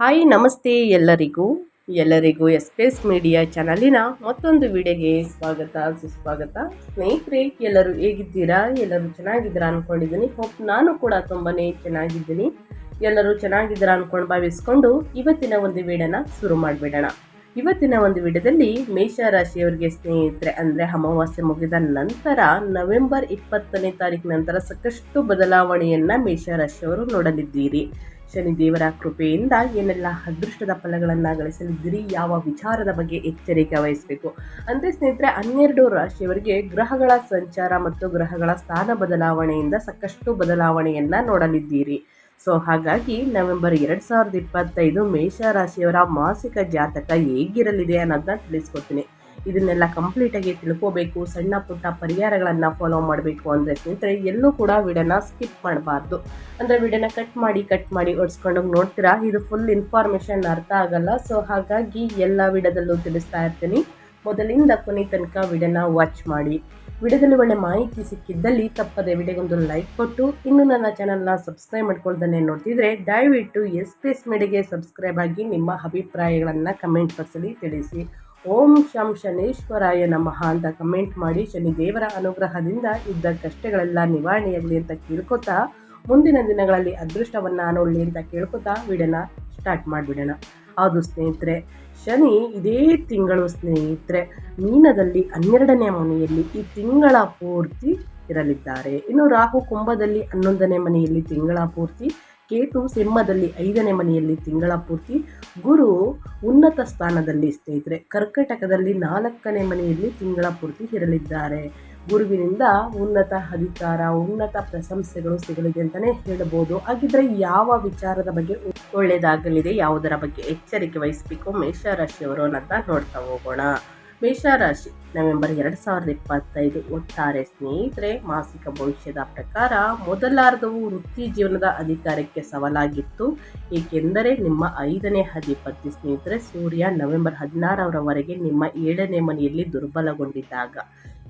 Hi, ನಮಸ್ತೆ ಎಲ್ಲರಿಗೂ. ಎಲ್ಲರಿಗೂ ಎಸ್ಪೇಸ್ ಮೀಡಿಯಾ ಚಾನಲಿನ ಮತ್ತೊಂದು ವಿಡಿಯೋಗೆ ಸ್ವಾಗತ, ಸುಸ್ವಾಗತ. ಸ್ನೇಹಿತರೆ, ಎಲ್ಲರೂ ಹೇಗಿದ್ದೀರಾ? ಎಲ್ಲರೂ ಚೆನ್ನಾಗಿದ್ದೀರಾ ಅಂದ್ಕೊಂಡಿದ್ದೀನಿ ಹೋಪ್ ನಾನು ಕೂಡ ತುಂಬಾ ಚೆನ್ನಾಗಿದ್ದೀನಿ. ಎಲ್ಲರೂ ಚೆನ್ನಾಗಿದ್ದೀರಾ ಅಂದ್ಕೊಂಡು ಭಾವಿಸ್ಕೊಂಡು ಇವತ್ತಿನ ಒಂದು ವಿಡಿಯೋನ ಶುರು ಮಾಡಿಬಿಡೋಣ. ಇವತ್ತಿನ ಒಂದು ವಿಡಿಯೋದಲ್ಲಿ ಮೇಷ ರಾಶಿಯವರಿಗೆ ಸ್ನೇಹಿತರೆ, ಅಂದರೆ ಅಮಾವಾಸ್ಯೆ ಮುಗಿದ ನಂತರ ನವೆಂಬರ್ ಇಪ್ಪತ್ತನೇ ತಾರೀಕು ನಂತರ ಸಾಕಷ್ಟು ಬದಲಾವಣೆಯನ್ನು ಮೇಷರಾಶಿಯವರು ನೋಡಲಿದ್ದೀರಿ. ಶನಿದೇವರ ಕೃಪೆಯಿಂದ ಏನೆಲ್ಲ ಅದೃಷ್ಟದ ಫಲಗಳನ್ನು ಗಳಿಸಲಿದ್ದೀರಿ, ಯಾವ ವಿಚಾರದ ಬಗ್ಗೆ ಎಚ್ಚರಿಕೆ ವಹಿಸಬೇಕು? ಅಂದರೆ ಸ್ನೇಹಿತರೆ, ಹನ್ನೆರಡು ರಾಶಿಯವರಿಗೆ ಗ್ರಹಗಳ ಸಂಚಾರ ಮತ್ತು ಗ್ರಹಗಳ ಸ್ಥಾನ ಬದಲಾವಣೆಯಿಂದ ಸಾಕಷ್ಟು ಬದಲಾವಣೆಯನ್ನು ನೋಡಲಿದ್ದೀರಿ. ಸೊ ಹಾಗಾಗಿ ನವೆಂಬರ್ ಎರಡು ಸಾವಿರದ ಇಪ್ಪತ್ತೈದು ಮೇಷ ರಾಶಿಯವರ ಮಾಸಿಕ ಜಾತಕ ಹೇಗಿರಲಿದೆ ಅನ್ನೋದನ್ನ ತಿಳಿಸ್ಕೊಡ್ತೀನಿ. ಇದನ್ನೆಲ್ಲ ಕಂಪ್ಲೀಟಾಗಿ ತಿಳ್ಕೋಬೇಕು, ಸಣ್ಣ ಪುಟ್ಟ ಪರಿಹಾರಗಳನ್ನು ಫಾಲೋ ಮಾಡಬೇಕು ಅಂದರೆ ಸ್ನೇಹಿತರೆ, ಎಲ್ಲೂ ಕೂಡ ವಿಡಿಯೋನ ಸ್ಕಿಪ್ ಮಾಡಬಾರ್ದು. ಅಂದರೆ ವಿಡಿಯೋನ ಕಟ್ ಮಾಡಿ ಕಟ್ ಮಾಡಿ ಓಡಿಸ್ಕೊಂಡೋಗಿ ನೋಡ್ತೀರಾ? ಇದು ಫುಲ್ ಇನ್ಫಾರ್ಮೇಷನ್ ಅರ್ಥ ಆಗಲ್ಲ. ಸೊ ಹಾಗಾಗಿ ಎಲ್ಲ ವಿಡಿಯೋದಲ್ಲೂ ತಿಳಿಸ್ತಾ ಇರ್ತೀನಿ. ಮೊದಲಿಂದ ಕೊನೆ ತನಕ ವಿಡಿಯೋನ ವಾಚ್ ಮಾಡಿ. ವಿಡಿಯೋದಲ್ಲಿ ಒಳ್ಳೆ ಮಾಹಿತಿ ಸಿಕ್ಕಿದ್ದಲ್ಲಿ ತಪ್ಪದೆ ವಿಡಿಯೋಗೊಂದು ಲೈಕ್ ಕೊಟ್ಟು, ಇನ್ನು ನನ್ನ ಚಾನಲ್ನ ಸಬ್ಸ್ಕ್ರೈಬ್ ಮಾಡ್ಕೊಳ್ದೇ ನೋಡ್ತಿದ್ರೆ, ದಯವಿಟ್ಟು ಎಸ್ ಪಿ ಎಸ್ ಮೇಡಿಗೆ ಸಬ್ಸ್ಕ್ರೈಬ್ ಆಗಿ ನಿಮ್ಮ ಅಭಿಪ್ರಾಯಗಳನ್ನು ಕಮೆಂಟ್ ಬಾಕ್ಸಲ್ಲಿ ತಿಳಿಸಿ. ಓಂ ಶಂ ಶನೇಶ್ವರಾಯ ನಮಃ ಅಂತ ಕಮೆಂಟ್ ಮಾಡಿ ಶನಿ ದೇವರ ಅನುಗ್ರಹದಿಂದ ಇದ್ದ ಕಷ್ಟಗಳೆಲ್ಲ ನಿವಾರಣೆಯಾಗಲಿ ಅಂತ ಕೇಳ್ಕೊತಾ, ಮುಂದಿನ ದಿನಗಳಲ್ಲಿ ಅದೃಷ್ಟವನ್ನು ನೋಡಲಿ ಅಂತ ಕೇಳ್ಕೊತಾ ವಿಡಿಯೋನ ಸ್ಟಾರ್ಟ್ ಮಾಡಿಬಿಡೋಣ. ಹೌದು ಸ್ನೇಹಿತರೆ, ಶನಿ ಇದೇ ತಿಂಗಳು ಸ್ನೇಹಿತರೆ, ಮೀನದಲ್ಲಿ ಹನ್ನೆರಡನೇ ಮನೆಯಲ್ಲಿ ಈ ತಿಂಗಳ ಪೂರ್ತಿ ಇರಲಿದ್ದಾರೆ. ಇನ್ನು ರಾಹು ಕುಂಭದಲ್ಲಿ ಹನ್ನೊಂದನೇ ಮನೆಯಲ್ಲಿ ತಿಂಗಳ ಪೂರ್ತಿ ಕೇತು ಸಿಂಹದಲ್ಲಿ ಐದನೇ ಮನೆಯಲ್ಲಿ ತಿಂಗಳ ಪೂರ್ತಿ ಗುರು ಉನ್ನತ ಸ್ಥಾನದಲ್ಲಿ ಸ್ನೇಹಿತರೆ. ಕರ್ಕಟಕದಲ್ಲಿ ನಾಲ್ಕನೇ ಮನೆಯಲ್ಲಿ ತಿಂಗಳ ಪೂರ್ತಿ ಇರಲಿದ್ದಾರೆ. ಗುರುವಿನಿಂದ ಉನ್ನತ ಅಧಿಕಾರ, ಉನ್ನತ ಪ್ರಶಂಸೆಗಳು ಸಿಗಲಿದೆ ಅಂತಲೇ ಹೇಳ್ಬೋದು. ಹಾಗಿದ್ರೆ ಯಾವ ವಿಚಾರದ ಬಗ್ಗೆ ಒಳ್ಳೆಯದಾಗಲಿದೆ, ಯಾವುದರ ಬಗ್ಗೆ ಎಚ್ಚರಿಕೆ ವಹಿಸಬೇಕು ಮೇಷರಾಶಿಯವರು ಅನ್ನೋದನ್ನ ನೋಡ್ತಾ ಹೋಗೋಣ. ಮೇಷರಾಶಿ ನವೆಂಬರ್ ಎರಡು ಸಾವಿರದ ಇಪ್ಪತ್ತೈದು ಒಟ್ಟಾರೆ ಸ್ನೇಹಿತರೆ, ಮಾಸಿಕ ಭವಿಷ್ಯದ ಪ್ರಕಾರ ಮೊದಲಾರ್ಧವು ವೃತ್ತಿ ಜೀವನದ ಅಧಿಕಾರಕ್ಕೆ ಸವಾಲಾಗಿತ್ತು. ಏಕೆಂದರೆ ನಿಮ್ಮ ಐದನೇ ಅಧಿಪತಿ ಸ್ನೇಹಿತರೆ, ಸೂರ್ಯ ನವೆಂಬರ್ ಹದಿನಾರರವರೆಗೆ ನಿಮ್ಮ ಏಳನೇ ಮನೆಯಲ್ಲಿ ದುರ್ಬಲಗೊಂಡಿದ್ದಾಗ.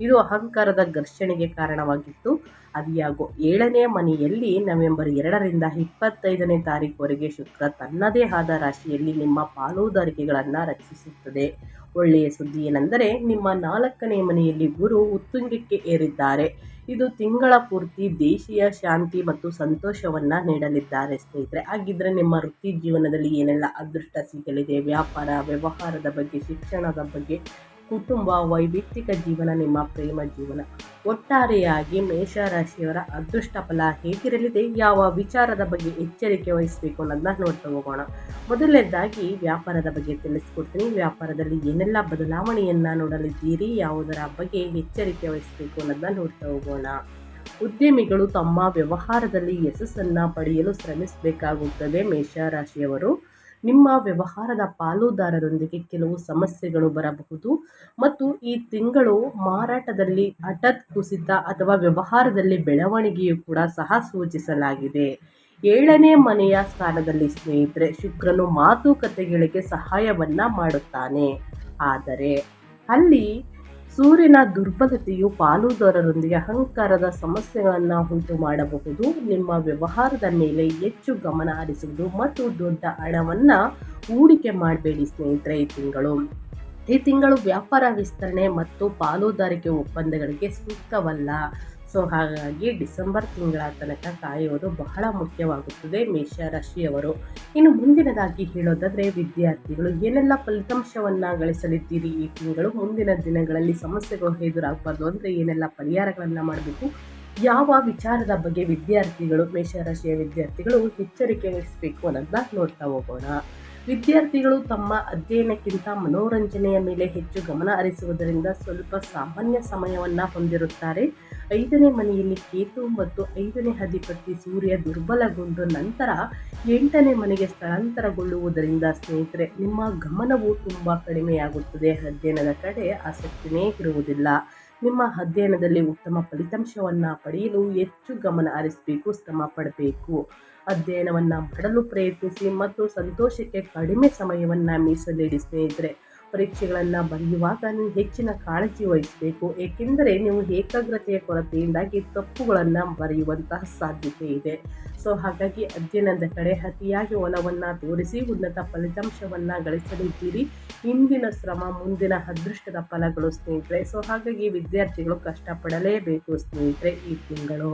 ಇದು ಅಹಂಕಾರದ ಘರ್ಷಣೆಗೆ ಕಾರಣವಾಗಿತ್ತು. ಅದಿಯಾಗೋ ಏಳನೇ ಮನೆಯಲ್ಲಿ ನವೆಂಬರ್ ಎರಡರಿಂದ ಇಪ್ಪತ್ತೈದನೇ ತಾರೀಕುವರೆಗೆ ಶುಕ್ರ ತನ್ನದೇ ಆದ ರಾಶಿಯಲ್ಲಿ ನಿಮ್ಮ ಪಾಲುದಾರಿಕೆಗಳನ್ನು ರಚಿಸುತ್ತದೆ ಒಳ್ಳೆಯ ಸುದ್ದಿ ಏನೆಂದರೆ, ನಿಮ್ಮ ನಾಲ್ಕನೇ ಮನೆಯಲ್ಲಿ ಗುರು ಉತ್ತುಂಗಕ್ಕೆ ಏರಿದ್ದಾರೆ. ಇದು ತಿಂಗಳ ಪೂರ್ತಿ ದೇಶೀಯ ಶಾಂತಿ ಮತ್ತು ಸಂತೋಷವನ್ನು ನೀಡಲಿದ್ದಾರೆ ಸ್ನೇಹಿತರೆ. ಹಾಗಿದ್ದರೆ ನಿಮ್ಮ ವೃತ್ತಿ ಜೀವನದಲ್ಲಿ ಏನೆಲ್ಲ ಅದೃಷ್ಟ ಸಿಗಲಿದೆ? ವ್ಯಾಪಾರ, ವ್ಯವಹಾರದ ಬಗ್ಗೆ, ಶಿಕ್ಷಣದ ಬಗ್ಗೆ ಕುಟುಂಬ, ವೈಯಕ್ತಿಕ ಜೀವನ, ನಿಮ್ಮ ಪ್ರೇಮ ಜೀವನ. ಒಟ್ಟಾರೆಯಾಗಿ ಮೇಷರಾಶಿಯವರ ಅದೃಷ್ಟ ಫಲ ಹೇಗಿರಲಿದೆ? ಯಾವ ವಿಚಾರದ ಬಗ್ಗೆ ಎಚ್ಚರಿಕೆ ವಹಿಸಬೇಕು ಅನ್ನೋದನ್ನ ನೋಡ್ತಾ ಹೋಗೋಣ. ಮೊದಲನೇದಾಗಿ ವ್ಯಾಪಾರದ ಬಗ್ಗೆ ತಿಳಿಸ್ಕೊಡ್ತೀನಿ. ವ್ಯಾಪಾರದಲ್ಲಿ ಏನೆಲ್ಲ ಬದಲಾವಣೆಯನ್ನು ನೋಡಲಿದ್ದೀರಿ? ಯಾವುದರ ಬಗ್ಗೆ ಎಚ್ಚರಿಕೆ ವಹಿಸಬೇಕು ಅನ್ನೋದನ್ನ ನೋಡ್ತಾ ಹೋಗೋಣ. ಉದ್ಯಮಿಗಳು ತಮ್ಮ ವ್ಯವಹಾರದಲ್ಲಿ ಯಶಸ್ಸನ್ನು ಪಡೆಯಲು ಶ್ರಮಿಸಬೇಕಾಗುತ್ತದೆ ಮೇಷರಾಶಿಯವರು. ನಿಮ್ಮ ವ್ಯವಹಾರದ ಪಾಲುದಾರರೊಂದಿಗೆ ಕೆಲವು ಸಮಸ್ಯೆಗಳು ಬರಬಹುದು ಮತ್ತು ಈ ತಿಂಗಳು ಮಾರಾಟದಲ್ಲಿ ಹಠತ್ ಕುಸಿತ ಅಥವಾ ವ್ಯವಹಾರದಲ್ಲಿ ಬೆಳವಣಿಗೆಯು ಕೂಡ ಸಹ ಸೂಚಿಸಲಾಗಿದೆ. ಏಳನೇ ಮನೆಯ ಸ್ಥಾನದಲ್ಲಿ ಸ್ನೇಹಿತರೆ, ಶುಕ್ರನು ಮಾತುಕತೆಗಳಿಗೆ ಸಹಾಯವನ್ನು ಮಾಡುತ್ತಾನೆ. ಆದರೆ ಅಲ್ಲಿ ಸೂರ್ಯನ ದುರ್ಬಲತೆಯು ಪಾಲುದಾರರೊಂದಿಗೆ ಅಹಂಕಾರದ ಸಮಸ್ಯೆಗಳನ್ನು ಉಂಟು ಮಾಡಬಹುದು. ನಿಮ್ಮ ವ್ಯವಹಾರದ ಮೇಲೆ ಹೆಚ್ಚು ಗಮನ ಹರಿಸುವುದು ಮತ್ತು ದೊಡ್ಡ ಹಣವನ್ನು ಹೂಡಿಕೆ ಮಾಡಬೇಡಿ ಸ್ನೇಹಿತರೆ ಈ ತಿಂಗಳು. ಈ ತಿಂಗಳು ವ್ಯಾಪಾರ ವಿಸ್ತರಣೆ ಮತ್ತು ಪಾಲುದಾರಿಕೆ ಒಪ್ಪಂದಗಳಿಗೆ ಸೂಕ್ತವಲ್ಲ. ಸೊ ಹಾಗಾಗಿ ಡಿಸೆಂಬರ್ ತಿಂಗಳ ತನಕ ಕಾಯುವುದು ಬಹಳ ಮುಖ್ಯವಾಗುತ್ತದೆ ಮೇಷರಾಶಿಯವರು. ಇನ್ನು ಮುಂದಿನದಾಗಿ ಹೇಳೋದಾದರೆ, ವಿದ್ಯಾರ್ಥಿಗಳು ಏನೆಲ್ಲ ಫಲಿತಾಂಶವನ್ನು ಗಳಿಸಲಿದ್ದೀರಿ ಈ ತಿಂಗಳು? ಮುಂದಿನ ದಿನಗಳಲ್ಲಿ ಸಮಸ್ಯೆಗಳು ಎದುರಾಗಬಾರ್ದು ಅಂದರೆ ಏನೆಲ್ಲ ಪರಿಹಾರಗಳನ್ನು ಮಾಡಬೇಕು? ಯಾವ ವಿಚಾರದ ಬಗ್ಗೆ ವಿದ್ಯಾರ್ಥಿಗಳು, ಮೇಷರಾಶಿಯ ವಿದ್ಯಾರ್ಥಿಗಳು ಎಚ್ಚರಿಕೆ ವಹಿಸಬೇಕು ಅನ್ನೋದನ್ನ ನೋಡ್ತಾ ಹೋಗೋಣ. ವಿದ್ಯಾರ್ಥಿಗಳು ತಮ್ಮ ಅಧ್ಯಯನಕ್ಕಿಂತ ಮನೋರಂಜನೆಯ ಮೇಲೆ ಹೆಚ್ಚು ಗಮನ ಹರಿಸುವುದರಿಂದ ಸ್ವಲ್ಪ ಸಾಮಾನ್ಯ ಸಮಯವನ್ನು ಹೊಂದಿರುತ್ತಾರೆ. ಐದನೇ ಮನೆಯಲ್ಲಿ ಕೇತು ಮತ್ತು ಐದನೇ ಅಧಿಪತಿ ಸೂರ್ಯ ದುರ್ಬಲಗೊಂಡು ನಂತರ ಎಂಟನೇ ಮನೆಗೆ ಸ್ಥಳಾಂತರಗೊಳ್ಳುವುದರಿಂದ ಸ್ನೇಹಿತರೆ, ನಿಮ್ಮ ಗಮನವು ತುಂಬ ಕಡಿಮೆಯಾಗುತ್ತದೆ. ಅಧ್ಯಯನದ ಕಡೆ ಆಸಕ್ತಿನೇ ಇರುವುದಿಲ್ಲ. ನಿಮ್ಮ ಅಧ್ಯಯನದಲ್ಲಿ ಉತ್ತಮ ಫಲಿತಾಂಶವನ್ನು ಪಡೆಯಲು ಹೆಚ್ಚು ಗಮನ ಹರಿಸಬೇಕು, ಶ್ರಮ ಪಡಬೇಕು. ಅಧ್ಯಯನವನ್ನು ಮಾಡಲು ಪ್ರಯತ್ನಿಸಿ ಮತ್ತು ಸಂತೋಷಕ್ಕೆ ಕಡಿಮೆ ಸಮಯವನ್ನು ಮೀಸಲಿಡಿ ಸ್ನೇಹಿತರೆ. ಪರೀಕ್ಷೆಗಳನ್ನು ಬರೆಯುವಾಗ ನೀವು ಹೆಚ್ಚಿನ ಕಾಳಜಿ ವಹಿಸಬೇಕು. ಏಕೆಂದರೆ ನೀವು ಏಕಾಗ್ರತೆಯ ಕೊರತೆಯಿಂದಾಗಿ ತಪ್ಪುಗಳನ್ನು ಬರೆಯುವಂತಹ ಸಾಧ್ಯತೆ ಇದೆ. ಸೊ ಹಾಗಾಗಿ ಅಧ್ಯಯನದ ಕಡೆ ಅತಿಯಾಗಿ ಒಲವನ್ನು ತೋರಿಸಿ, ಉನ್ನತ ಫಲಿತಾಂಶವನ್ನು ಗಳಿಸಲಿದ್ದೀರಿ ಇಂದಿನ ಶ್ರಮ, ಮುಂದಿನ ಅದೃಷ್ಟದ ಫಲಗಳು ಸ್ನೇಹಿತರೆ. ಸೊ ಹಾಗಾಗಿ ವಿದ್ಯಾರ್ಥಿಗಳು ಕಷ್ಟಪಡಲೇಬೇಕು ಸ್ನೇಹಿತರೆ ಈ ತಿಂಗಳು.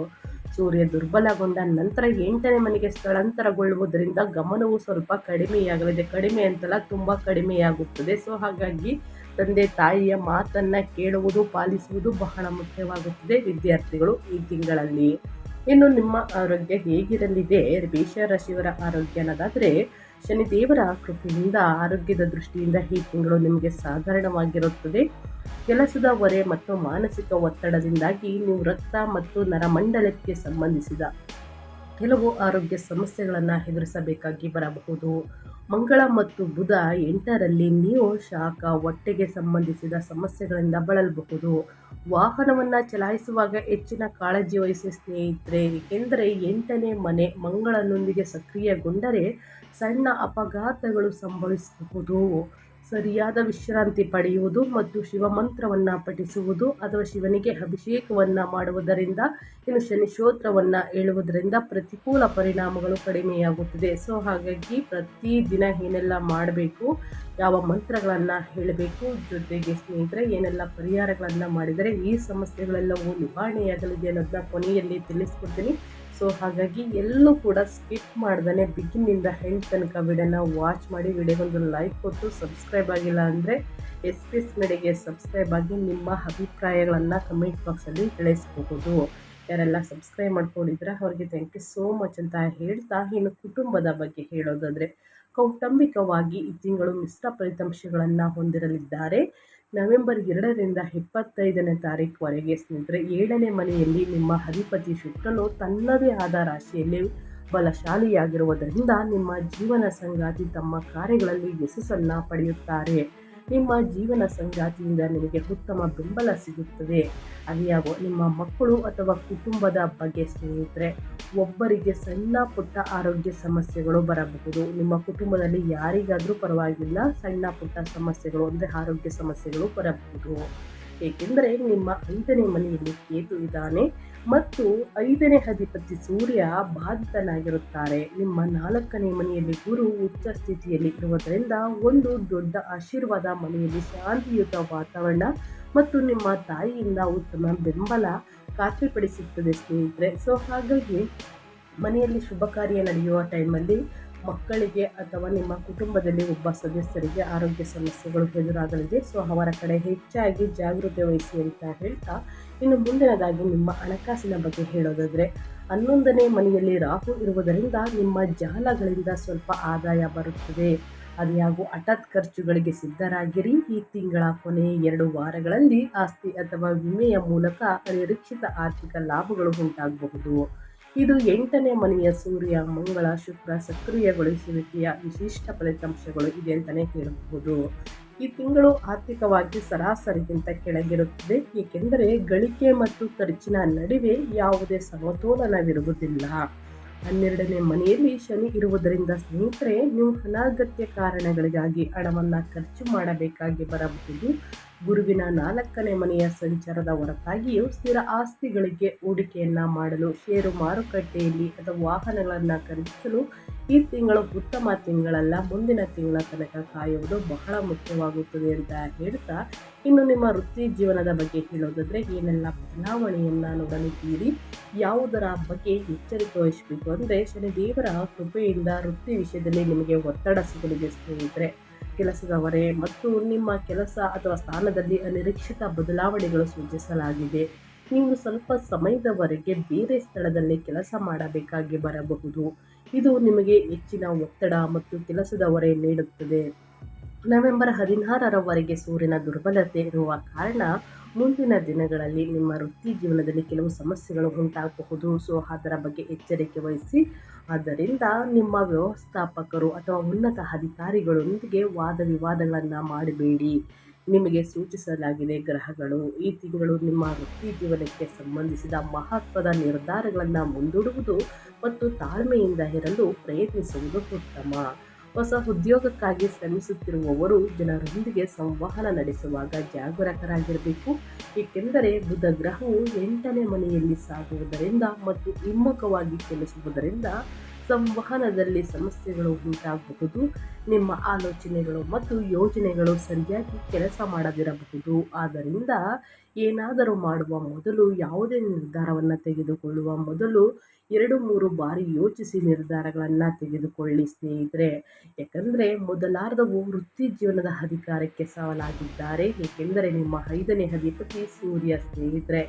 ಸೂರ್ಯ ದುರ್ಬಲಗೊಂಡ ನಂತರ ಎಂಟನೇ ಮನೆಗೆ ಸ್ಥಳಾಂತರಗೊಳ್ಳುವುದರಿಂದ ಗಮನವು ಸ್ವಲ್ಪ ಕಡಿಮೆಯಾಗಲಿದೆ. ಕಡಿಮೆ ಅಂತಲ್ಲ, ತುಂಬ ಕಡಿಮೆಯಾಗುತ್ತದೆ. ಸೊ ಹಾಗಾಗಿ ತಂದೆ ತಾಯಿಯ ಮಾತನ್ನು ಕೇಳುವುದು, ಪಾಲಿಸುವುದು ಬಹಳ ಮುಖ್ಯವಾಗುತ್ತದೆ. ವಿದ್ಯಾರ್ಥಿಗಳು ಈ ತಿಂಗಳಲ್ಲಿ ಇನ್ನು ನಿಮ್ಮ ಆರೋಗ್ಯ ಹೇಗಿರಲಿದೆ? ರಾಶಿಯವರ ಆರೋಗ್ಯ ಅನ್ನೋದಾದರೆ ಶನಿದೇವರ ಕೃಪೆಯಿಂದ, ಆರೋಗ್ಯದ ದೃಷ್ಟಿಯಿಂದ ಈ ತಿಂಗಳು ನಿಮಗೆ ಸಾಧಾರಣವಾಗಿರುತ್ತದೆ. ಕೆಲಸದ ಹೊರೆ ಮತ್ತು ಮಾನಸಿಕ ಒತ್ತಡದಿಂದಾಗಿ ನೀವು ರಕ್ತ ಮತ್ತು ನರಮಂಡಲಕ್ಕೆ ಸಂಬಂಧಿಸಿದ ಕೆಲವು ಆರೋಗ್ಯ ಸಮಸ್ಯೆಗಳನ್ನು ಎದುರಿಸಬೇಕಾಗಿ ಬರಬಹುದು. ಮಂಗಳ ಮತ್ತು ಬುಧ ಎಂಟರಲ್ಲಿ ನೀವು ಶಾಖ, ಹೊಟ್ಟೆಗೆ ಸಂಬಂಧಿಸಿದ ಸಮಸ್ಯೆಗಳಿಂದ ಬಳಲಬಹುದು. ವಾಹನವನ್ನು ಚಲಾಯಿಸುವಾಗ ಹೆಚ್ಚಿನ ಕಾಳಜಿ ವಹಿಸಿ ಸ್ನೇಹಿತರೆ, ಏಕೆಂದರೆ ಎಂಟನೇ ಮನೆ ಮಂಗಳನೊಂದಿಗೆ ಸಕ್ರಿಯಗೊಂಡರೆ ಸಣ್ಣ ಅಪಘಾತಗಳು ಸಂಭವಿಸಬಹುದು. ಸರಿಯಾದ ವಿಶ್ರಾಂತಿ ಪಡೆಯುವುದು ಮತ್ತು ಶಿವಮಂತ್ರವನ್ನು ಪಠಿಸುವುದು ಅಥವಾ ಶಿವನಿಗೆ ಅಭಿಷೇಕವನ್ನು ಮಾಡುವುದರಿಂದ, ಇನ್ನು ಶನಿಶೋತ್ರವನ್ನು ಹೇಳುವುದರಿಂದ ಪ್ರತಿಕೂಲ ಪರಿಣಾಮಗಳು ಕಡಿಮೆಯಾಗುತ್ತದೆ. ಸೊ, ಹಾಗಾಗಿ ಪ್ರತಿದಿನ ಏನೆಲ್ಲ ಮಾಡಬೇಕು, ಯಾವ ಮಂತ್ರಗಳನ್ನು ಹೇಳಬೇಕು, ಜೊತೆಗೆ ಸ್ನೇಹಿತರೆ, ಏನೆಲ್ಲ ಪರಿಹಾರಗಳನ್ನು ಮಾಡಿದರೆ ಈ ಸಮಸ್ಯೆಗಳೆಲ್ಲವೂ ನಿವಾರಣೆಯಾಗಲಿದೆ ಅನ್ನೋದನ್ನ ಕೊನೆಯಲ್ಲಿ ತಿಳಿಸ್ಕೊಡ್ತೀನಿ. ಸೊ ಹಾಗಾಗಿ ಎಲ್ಲೂ ಕೂಡ ಸ್ಕಿಪ್ ಮಾಡ್ದೇ ಬಿಗಿನಿಂದ ಹೆಂಡ್ ತನಕ ವಿಡಿಯೋನ ವಾಚ್ ಮಾಡಿ, ವಿಡಿಯೋಗೊಂದು ಲೈಕ್ ಕೊಟ್ಟು ಸಬ್ಸ್ಕ್ರೈಬ್ ಆಗಿಲ್ಲ ಅಂದರೆ ಎಸ್ ಪಿ ಎಸ್ ಮೆಡಿಗೆ ಸಬ್ಸ್ಕ್ರೈಬ್ ಆಗಿ ನಿಮ್ಮ ಅಭಿಪ್ರಾಯಗಳನ್ನು ಕಮೆಂಟ್ ಬಾಕ್ಸಲ್ಲಿ ತಿಳಿಸ್ಬಹುದು. ಯಾರೆಲ್ಲ ಸಬ್ಸ್ಕ್ರೈಬ್ ಮಾಡ್ಕೊಂಡಿದ್ರೆ ಅವರಿಗೆ ಥ್ಯಾಂಕ್ ಯು ಸೋ ಮಚ್ ಅಂತ ಹೇಳ್ತಾ ಇನ್ನು ಕುಟುಂಬದ ಬಗ್ಗೆ ಹೇಳೋದಾದರೆ, ಕೌಟುಂಬಿಕವಾಗಿ ಈ ತಿಂಗಳು ಮಿಶ್ರ ಫಲಿತಾಂಶಗಳನ್ನು ಹೊಂದಿರಲಿದ್ದಾರೆ. ನವೆಂಬರ್ ಎರಡರಿಂದ ಇಪ್ಪತ್ತೈದನೇ ತಾರೀಖುವರೆಗೆ ಸ್ನೇಹಿತರೆ, ಏಳನೇ ಮನೆಯಲ್ಲಿ ನಿಮ್ಮ ಅಧಿಪತಿ ಶುಕ್ರನು ತನ್ನದೇ ಆದ ರಾಶಿಯಲ್ಲಿ ಬಲಶಾಲಿಯಾಗಿರುವುದರಿಂದ ನಿಮ್ಮ ಜೀವನ ಸಂಗಾತಿ ತಮ್ಮ ಕಾರ್ಯಗಳಲ್ಲಿ ಯಶಸ್ಸನ್ನು ಪಡೆಯುತ್ತಾರೆ. ನಿಮ್ಮ ಜೀವನ ಸಂಗಾತಿಯಿಂದ ನಿಮಗೆ ಉತ್ತಮ ಬೆಂಬಲ ಸಿಗುತ್ತದೆ. ಅಲ್ಲಿಯಾಗ ನಿಮ್ಮ ಮಕ್ಕಳು ಅಥವಾ ಕುಟುಂಬದ ಬಗ್ಗೆ ಸ್ನೇಹಿತರೆ, ಒಬ್ಬರಿಗೆ ಸಣ್ಣ ಪುಟ್ಟ ಆರೋಗ್ಯ ಸಮಸ್ಯೆಗಳು ಬರಬಹುದು. ನಿಮ್ಮ ಕುಟುಂಬದಲ್ಲಿ ಯಾರಿಗಾದರೂ ಪರವಾಗಿಲ್ಲ, ಸಣ್ಣ ಪುಟ್ಟ ಸಮಸ್ಯೆಗಳು ಅಂದರೆ ಆರೋಗ್ಯ ಸಮಸ್ಯೆಗಳು ಬರಬಹುದು. ಏಕೆಂದರೆ ನಿಮ್ಮ ಐದನೇ ಮನೆಯಲ್ಲಿ ಕೇತು ಇದ್ದಾನೆ ಮತ್ತು ಐದನೇ ಅಧಿಪತಿ ಸೂರ್ಯ ಬಾಧಿತನಾಗಿರುತ್ತಾರೆ. ನಿಮ್ಮ ನಾಲ್ಕನೇ ಮನೆಯಲ್ಲಿ ಗುರು ಉಚ್ಚ ಸ್ಥಿತಿಯಲ್ಲಿ ಇರುವುದರಿಂದ ಒಂದು ದೊಡ್ಡ ಆಶೀರ್ವಾದ ಮನೆಯಲ್ಲಿ ಶಾಂತಿಯುತ ವಾತಾವರಣ ಮತ್ತು ನಿಮ್ಮ ತಾಯಿಯಿಂದ ಉತ್ತಮ ಬೆಂಬಲ ಖಾತ್ರಿಪಡಿಸುತ್ತದೆ ಸ್ನೇಹಿತರೆ. ಸೊ ಹಾಗಾಗಿ ಮನೆಯಲ್ಲಿ ಶುಭ ಕಾರ್ಯ ನಡೆಯುವ ಟೈಮಲ್ಲಿ ಮಕ್ಕಳಿಗೆ ಅಥವಾ ನಿಮ್ಮ ಕುಟುಂಬದಲ್ಲಿ ಒಬ್ಬ ಸದಸ್ಯರಿಗೆ ಆರೋಗ್ಯ ಸಮಸ್ಯೆಗಳು ಎದುರಾಗಲಿದೆ. ಸೊ ಅವರ ಕಡೆ ಹೆಚ್ಚಾಗಿ ಜಾಗೃತಿ ವಹಿಸಿ ಅಂತ ಹೇಳ್ತಾ, ಇನ್ನು ಮುಂದಿನದಾಗಿ ನಿಮ್ಮ ಹಣಕಾಸಿನ ಬಗ್ಗೆ ಹೇಳೋದಾದರೆ, ಹನ್ನೊಂದನೇ ಮನೆಯಲ್ಲಿ ರಾಹು ಇರುವುದರಿಂದ ನಿಮ್ಮ ಜಾಲಗಳಿಂದ ಸ್ವಲ್ಪ ಆದಾಯ ಬರುತ್ತದೆ. ಅದ್ಯಾಗೂ ಹಠಾತ್ ಖರ್ಚುಗಳಿಗೆ ಸಿದ್ಧರಾಗಿರಿ. ಈ ತಿಂಗಳ ಕೊನೆಯ ಎರಡು ವಾರಗಳಲ್ಲಿ ಆಸ್ತಿ ಅಥವಾ ವಿಮೆಯ ಮೂಲಕ ಅನಿರೀಕ್ಷಿತ ಆರ್ಥಿಕ ಲಾಭಗಳು ಉಂಟಾಗಬಹುದು. ಇದು ಎಂಟನೇ ಮನೆಯ ಸೂರ್ಯ, ಮಂಗಳ, ಶುಕ್ರ, ಸಕ್ರಿಯಗೊಳಿಸುವಿಕೆಯ ವಿಶಿಷ್ಟ ಫಲಿತಾಂಶಗಳು ಇದೆ ಅಂತಲೇ ಹೇಳಬಹುದು. ಈ ತಿಂಗಳು ಆರ್ಥಿಕವಾಗಿ ಸರಾಸರಿಗಿಂತ ಕೆಳಗಿರುತ್ತದೆ. ಏಕೆಂದರೆ ಗಳಿಕೆ ಮತ್ತು ಖರ್ಚಿನ ನಡುವೆ ಯಾವುದೇ ಸಮತೋಲನವಿರುವುದಿಲ್ಲ. ಹನ್ನೆರಡನೇ ಮನೆಯಲ್ಲಿ ಶನಿ ಇರುವುದರಿಂದ ಸ್ನೇಹಿತರೆ, ನೀವು ಅನಾಗತ್ಯ ಕಾರಣಗಳಿಗಾಗಿ ಹಣವನ್ನು ಖರ್ಚು ಮಾಡಬೇಕಾಗಿ ಬರಬಹುದು. ಗುರುವಿನ ನಾಲ್ಕನೇ ಮನೆಯ ಸಂಚಾರದ ಹೊರತಾಗಿಯೂ ಸ್ಥಿರ ಆಸ್ತಿಗಳಿಗೆ ಹೂಡಿಕೆಯನ್ನು ಮಾಡಲು ಷೇರು ಮಾರುಕಟ್ಟೆಯಲ್ಲಿ ಅಥವಾ ವಾಹನಗಳನ್ನು ಖರೀದಿಸಲು ಈ ತಿಂಗಳು ಉತ್ತಮ ತಿಂಗಳಲ್ಲ, ಮುಂದಿನ ತಿಂಗಳ ತನಕ ಕಾಯುವುದು ಬಹಳ ಮುಖ್ಯವಾಗುತ್ತದೆ ಅಂತ ಹೇಳ್ತಾ ಇನ್ನು ನಿಮ್ಮ ವೃತ್ತಿ ಜೀವನದ ಬಗ್ಗೆ ಹೇಳೋದಾದರೆ ಏನೆಲ್ಲ ಬದಲಾವಣೆಯನ್ನು ನೋಡಲಿದ್ದೀರಿ, ಯಾವುದರ ಬಗ್ಗೆ ಎಚ್ಚರಿಕೆ ವಹಿಸಬೇಕು ಅಂದರೆ ಶನಿದೇವರ ಕೃಪೆಯಿಂದ ವೃತ್ತಿ ವಿಷಯದಲ್ಲಿ ನಿಮಗೆ ಒತ್ತಡ ಸಿಗಲಿದೆ ಸ್ನೇಹಿತರೆ. ಕೆಲಸದ ಹೊರೆ ಮತ್ತು ನಿಮ್ಮ ಕೆಲಸ ಅಥವಾ ಸ್ಥಾನದಲ್ಲಿ ಅನಿರೀಕ್ಷಿತ ಬದಲಾವಣೆಗಳು ಸೂಚಿಸಲಾಗಿದೆ ನೀವು ಸ್ವಲ್ಪ ಸಮಯದವರೆಗೆ ಬೇರೆ ಸ್ಥಳದಲ್ಲಿ ಕೆಲಸ ಮಾಡಬೇಕಾಗಿ ಬರಬಹುದು. ಇದು ನಿಮಗೆ ಹೆಚ್ಚಿನ ಒತ್ತಡ ಮತ್ತು ಕೆಲಸದವರೇ ನೀಡುತ್ತದೆ. ನವೆಂಬರ್ ಹದಿನಾರರವರೆಗೆ ಸೂರ್ಯನ ದುರ್ಬಲತೆ ಇರುವ ಕಾರಣ ಮುಂದಿನ ದಿನಗಳಲ್ಲಿ ನಿಮ್ಮ ವೃತ್ತಿ ಜೀವನದಲ್ಲಿ ಕೆಲವು ಸಮಸ್ಯೆಗಳು ಉಂಟಾಗಬಹುದು. ಸೊ ಅದರ ಬಗ್ಗೆ ಎಚ್ಚರಿಕೆ ವಹಿಸಿ. ಆದ್ದರಿಂದ ನಿಮ್ಮ ವ್ಯವಸ್ಥಾಪಕರು ಅಥವಾ ಉನ್ನತ ಅಧಿಕಾರಿಗಳೊಂದಿಗೆ ವಾದ ವಿವಾದಗಳನ್ನು ಮಾಡಬೇಡಿ. ನಿಮಗೆ ಸೂಚಿಸಲಾಗಿದೆ ಗ್ರಹಗಳು. ಈ ತಿಂಗಳು ನಿಮ್ಮ ವೃತ್ತಿ ಜೀವನಕ್ಕೆ ಸಂಬಂಧಿಸಿದ ಮಹತ್ವದ ನಿರ್ಧಾರಗಳನ್ನು ಮುಂದೂಡುವುದು ಮತ್ತು ತಾಳ್ಮೆಯಿಂದ ಇರಲು ಪ್ರಯತ್ನಿಸುವುದು ಉತ್ತಮ. ಹೊಸ ಉದ್ಯೋಗಕ್ಕಾಗಿ ಶ್ರಮಿಸುತ್ತಿರುವವರು ಜನರೊಂದಿಗೆ ಸಂವಹನ ನಡೆಸುವಾಗ ಜಾಗರೂಕರಾಗಿರಬೇಕು. ಏಕೆಂದರೆ ಬುಧ ಗ್ರಹವು ಎಂಟನೇ ಮನೆಯಲ್ಲಿ ಸಾಗುವುದರಿಂದ ಮತ್ತು ಹಿಮ್ಮುಖವಾಗಿ ಚಲಿಸುವುದರಿಂದ ಸಂವಹನದಲ್ಲಿ ಸಮಸ್ಯೆಗಳು ಉಂಟಾಗಬಹುದು. ನಿಮ್ಮ ಆಲೋಚನೆಗಳು ಮತ್ತು ಯೋಜನೆಗಳು ಸರಿಯಾಗಿ ಕೆಲಸ ಮಾಡದಿರಬಹುದು. ಆದ್ದರಿಂದ ಏನಾದರೂ ಮಾಡುವ ಮೊದಲು ಯಾವುದೇ ನಿರ್ಧಾರವನ್ನು ತೆಗೆದುಕೊಳ್ಳುವ ಮೊದಲು ಎರಡು ಮೂರು ಬಾರಿ ಯೋಚಿಸಿ ನಿರ್ಧಾರಗಳನ್ನು ತೆಗೆದುಕೊಳ್ಳಿ ಸ್ನೇಹಿತರೆ. ಯಾಕಂದರೆ ಮೊದಲಾರ್ಧವು ವೃತ್ತಿ ಜೀವನದ ಅಧಿಕಾರಕ್ಕೆ ಸವಾಲಾಗಿದ್ದಾರೆ. ಏಕೆಂದರೆ ನಿಮ್ಮ ಐದನೇ ಅಧಿಪತಿ ಸೂರ್ಯ ಸ್ನೇಹಿತರೆ,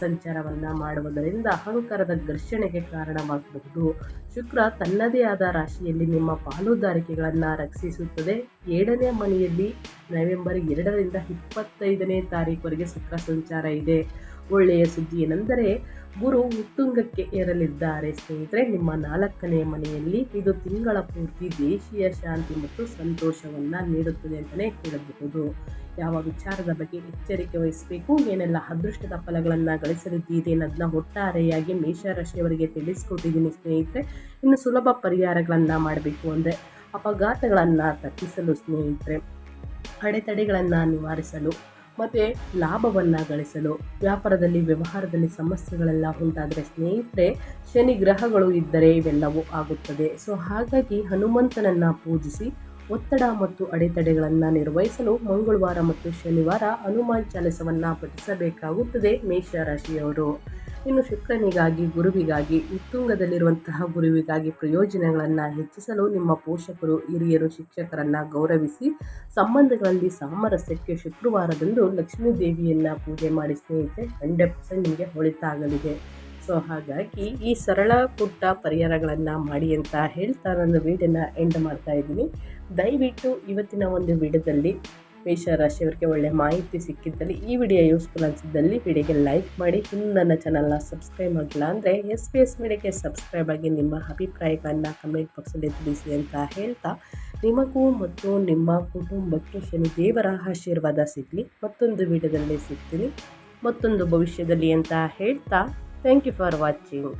ಸಂಚಾರವನ್ನು ಮಾಡುವುದರಿಂದ ಅಹಂಕಾರದ ಘರ್ಷಣೆಗೆ ಕಾರಣವಾಗಬಹುದು. ಶುಕ್ರ ತನ್ನದೇ ಆದ ರಾಶಿಯಲ್ಲಿ ನಿಮ್ಮ ಪಾಲುದಾರಿಕೆಗಳನ್ನು ರಕ್ಷಿಸುತ್ತದೆ. ಏಳನೇ ಮನೆಯಲ್ಲಿ ನವೆಂಬರ್ ಎರಡರಿಂದ ಇಪ್ಪತ್ತೈದನೇ ತಾರೀಕುವರೆಗೆ ಶುಕ್ರ ಸಂಚಾರ ಇದೆ. ಒಳ್ಳೆಯ ಸುದ್ದಿ ಏನೆಂದರೆ, ಗುರು ಉತ್ತುಂಗಕ್ಕೆ ಏರಲಿದ್ದಾರೆ. ಸ್ನೇಹಿತರೆ, ನಿಮ್ಮ ನಾಲ್ಕನೇ ಮನೆಯಲ್ಲಿ ಇದು ತಿಂಗಳ ಪೂರ್ತಿ ದೇಶೀಯ ಶಾಂತಿ ಮತ್ತು ಸಂತೋಷವನ್ನು ನೀಡುತ್ತದೆ ಅಂತಲೇ ಹೇಳಬಹುದು. ಯಾವ ವಿಚಾರದ ಬಗ್ಗೆ ಎಚ್ಚರಿಕೆ ವಹಿಸಬೇಕು? ಏನೆಲ್ಲ ಅದೃಷ್ಟದ ಫಲಗಳನ್ನು ಗಳಿಸಲಿದ್ದೀರಿ ಅನ್ನೋದನ್ನ ಒಟ್ಟಾರೆಯಾಗಿ ಮೇಷರಾಶಿಯವರಿಗೆ ತಿಳಿಸ್ಕೊಟ್ಟಿದ್ದೀನಿ ಸ್ನೇಹಿತರೆ. ಇನ್ನು ಸುಲಭ ಪರಿಹಾರಗಳನ್ನು ಮಾಡಬೇಕು ಅಂದರೆ ಅಪಘಾತಗಳನ್ನು ತಪ್ಪಿಸಲು ಸ್ನೇಹಿತರೆ, ಅಡೆತಡೆಗಳನ್ನು ನಿವಾರಿಸಲು ಮತ್ತು ಲಾಭವನ್ನು ಗಳಿಸಲು ವ್ಯಾಪಾರದಲ್ಲಿ, ವ್ಯವಹಾರದಲ್ಲಿ ಸಮಸ್ಯೆಗಳೆಲ್ಲ ಉಂಟಾದರೆ ಸ್ನೇಹಿತರೆ, ಶನಿ ಗ್ರಹಗಳು ಇದ್ದರೆ ಇವೆಲ್ಲವೂ ಆಗುತ್ತದೆ. ಸೊ ಹಾಗಾಗಿ ಹನುಮಂತನನ್ನು ಪೂಜಿಸಿ ಒತ್ತಡ ಮತ್ತು ಅಡೆತಡೆಗಳನ್ನು ನಿರ್ವಹಿಸಲು ಮಂಗಳವಾರ ಮತ್ತು ಶನಿವಾರ ಹನುಮಾನ್ ಚಾಲಿಸವನ್ನು ಪಠಿಸಬೇಕಾಗುತ್ತದೆ ಮೇಷರಾಶಿಯವರು ಇನ್ನು ಶುಕ್ರನಿಗಾಗಿ, ಗುರುವಿಗಾಗಿ, ಉತ್ತುಂಗದಲ್ಲಿರುವಂತಹ ಗುರುವಿಗಾಗಿ ಪ್ರಯೋಜನಗಳನ್ನು ಹೆಚ್ಚಿಸಲು ನಿಮ್ಮ ಪೋಷಕರು, ಹಿರಿಯರು, ಶಿಕ್ಷಕರನ್ನು ಗೌರವಿಸಿ ಸಂಬಂಧಗಳಲ್ಲಿ ಸಾಮರಸ್ಯಕ್ಕೆ ಶುಕ್ರವಾರದಂದು ಲಕ್ಷ್ಮೀ ದೇವಿಯನ್ನು ಪೂಜೆ ಮಾಡಿ ಸ್ನೇಹಿತರೆ, ಹಂಡ್ರೆಡ್ ಪರ್ಸೆಂಟ್ ನಿಮಗೆ ಹೊಳಿತಾಗಲಿದೆ. ಸೊ ಹಾಗಾಗಿ ಈ ಸರಳ, ಪುಟ್ಟ ಪರಿಹಾರಗಳನ್ನು ಮಾಡಿ ಅಂತ ಹೇಳ್ತಾ ನನ್ನ ವೀಡಿಯೋನ ಎಂಡ್ ಮಾಡ್ತಾ ಇದ್ದೀನಿ. ದಯವಿಟ್ಟು ಇವತ್ತಿನ ಒಂದು ವಿಡಿಯೋದಲ್ಲಿ ಮೇಷರಾಶಿಯವರಿಗೆ ಒಳ್ಳೆಯ ಮಾಹಿತಿ ಸಿಕ್ಕಿದ್ದಲ್ಲಿ ಈ ವಿಡಿಯೋ ಯೂಸ್ಫುಲ್ ಅನಿಸಿದ್ದಲ್ಲಿ ವಿಡಿಯೋಗೆ ಲೈಕ್ ಮಾಡಿ. ಇನ್ನು ನನ್ನ ಚಾನಲ್ನ ಸಬ್ಸ್ಕ್ರೈಬ್ ಆಗಿಲ್ಲ ಅಂದರೆ ಎಸ್ ಪಿ ಎಸ್ ಮೀಡಿಯಾಗೆ ಸಬ್ಸ್ಕ್ರೈಬ್ ಆಗಿ ನಿಮ್ಮ ಅಭಿಪ್ರಾಯಗಳನ್ನು ಕಮೆಂಟ್ ಬಾಕ್ಸಲ್ಲಿ ತಿಳಿಸಿ ಅಂತ ಹೇಳ್ತಾ. ನಿಮಗೂ ಮತ್ತು ನಿಮ್ಮ ಕುಟುಂಬಕ್ಕೆ ಶನಿ ದೇವರ ಆಶೀರ್ವಾದ ಸಿಗಲಿ. ಮತ್ತೊಂದು ವಿಡಿಯೋದಲ್ಲಿ ಸಿಗ್ತೀನಿ. ಮತ್ತೊಂದು ಭವಿಷ್ಯದಲ್ಲಿ ಅಂತ ಹೇಳ್ತಾ. Thank you for watching